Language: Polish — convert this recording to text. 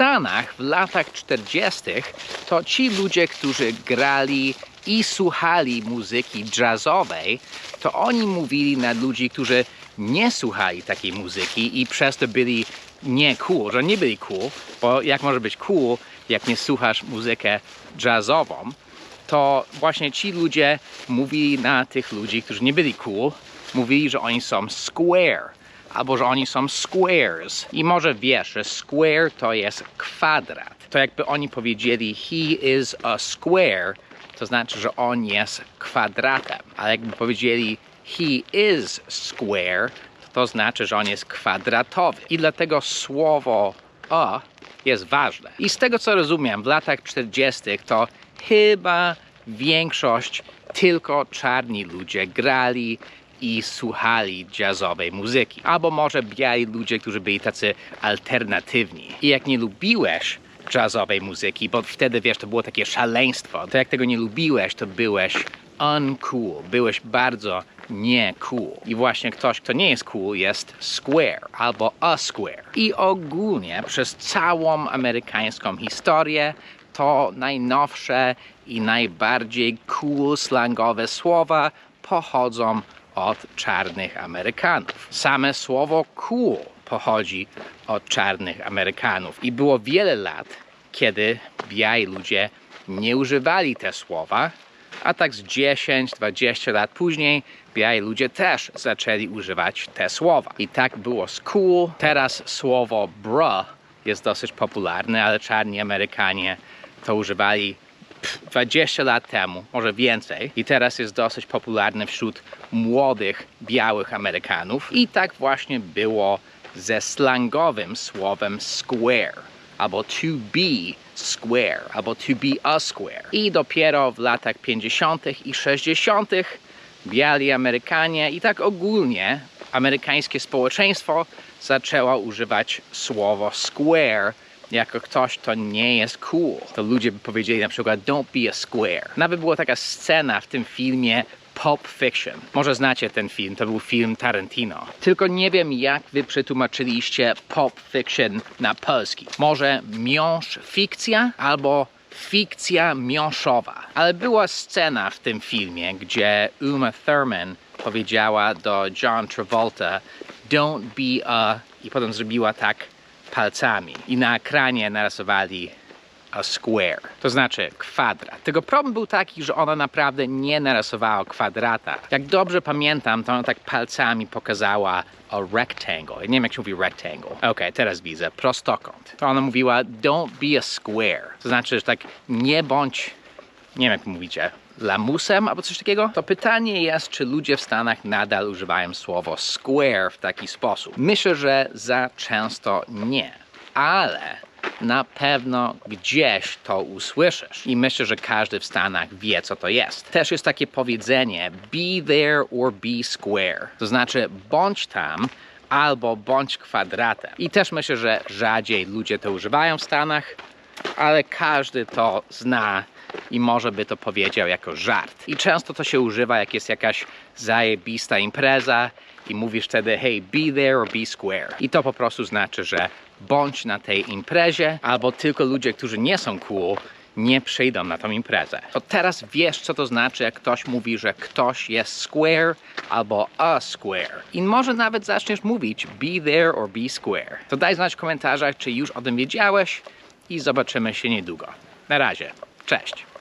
Stanach w latach 40. to ci ludzie, którzy grali i słuchali muzyki jazzowej, to oni mówili na ludzi, którzy nie słuchali takiej muzyki i przez to byli nie cool, że nie byli cool, bo jak może być cool, jak nie słuchasz muzykę jazzową, to właśnie ci ludzie mówili na tych ludzi, którzy nie byli cool, mówili, że oni są square, albo że oni są squares. I może wiesz, że square to jest kwadrat. To jakby oni powiedzieli he is a square, to znaczy, że on jest kwadratem. Ale jakby powiedzieli he is square, to, to znaczy, że on jest kwadratowy. I dlatego słowo a jest ważne. I z tego co rozumiem, w latach 40. to chyba większość tylko czarni ludzie grali i słuchali jazzowej muzyki. Albo może biali ludzie, którzy byli tacy alternatywni. I jak nie lubiłeś jazzowej muzyki, bo wtedy wiesz, to było takie szaleństwo, to jak tego nie lubiłeś, to byłeś uncool, byłeś bardzo nie cool. I właśnie ktoś, kto nie jest cool, jest square albo a square. I ogólnie przez całą amerykańską historię to najnowsze i najbardziej cool slangowe słowa pochodzą od czarnych Amerykanów. Same słowo cool pochodzi od czarnych Amerykanów i było wiele lat, kiedy biali ludzie nie używali te słowa, a tak z 10-20 lat później biali ludzie też zaczęli używać te słowa. I tak było z cool. Teraz słowo bra jest dosyć popularne, ale czarni Amerykanie to używali 20 lat temu, może więcej. I teraz jest dosyć popularne wśród młodych, białych Amerykanów. I tak właśnie było ze slangowym słowem square, albo to be square, albo to be a square. I dopiero w latach 50. i 60. biali Amerykanie i tak ogólnie amerykańskie społeczeństwo zaczęło używać słowo square jako ktoś, kto nie jest cool. To ludzie by powiedzieli na przykład don't be a square. Nawet była taka scena w tym filmie Pulp Fiction. Może znacie ten film, to był film Tarantino. Tylko nie wiem, jak wy przetłumaczyliście Pulp Fiction na polski. Może miąższ fikcja albo fikcja miąższowa. Ale była scena w tym filmie, gdzie Uma Thurman powiedziała do John Travolta don't be a... i potem zrobiła tak palcami. I na ekranie narysowali a square, to znaczy kwadrat. Tylko problem był taki, że ona naprawdę nie narysowała kwadrata. Jak dobrze pamiętam, to ona tak palcami pokazała a rectangle. Nie wiem, jak się mówi rectangle. Okej, teraz widzę. Prostokąt. To ona mówiła don't be a square. To znaczy, że tak nie bądź, nie wiem jak mówicie, lamusem albo coś takiego? To pytanie jest, czy ludzie w Stanach nadal używają słowo square w taki sposób. Myślę, że za często nie. Ale na pewno gdzieś to usłyszysz. I myślę, że każdy w Stanach wie, co to jest. Też jest takie powiedzenie be there or be square. To znaczy bądź tam albo bądź kwadratem. I też myślę, że rzadziej ludzie to używają w Stanach, ale każdy to zna i może by to powiedział jako żart. I często to się używa, jak jest jakaś zajebista impreza i mówisz wtedy hey, be there or be square. I to po prostu znaczy, że bądź na tej imprezie, albo tylko ludzie, którzy nie są cool, nie przyjdą na tą imprezę. To teraz wiesz, co to znaczy, jak ktoś mówi, że ktoś jest square albo a square. I może nawet zaczniesz mówić be there or be square. To daj znać w komentarzach, czy już o tym wiedziałeś i zobaczymy się niedługo. Na razie. Cześć.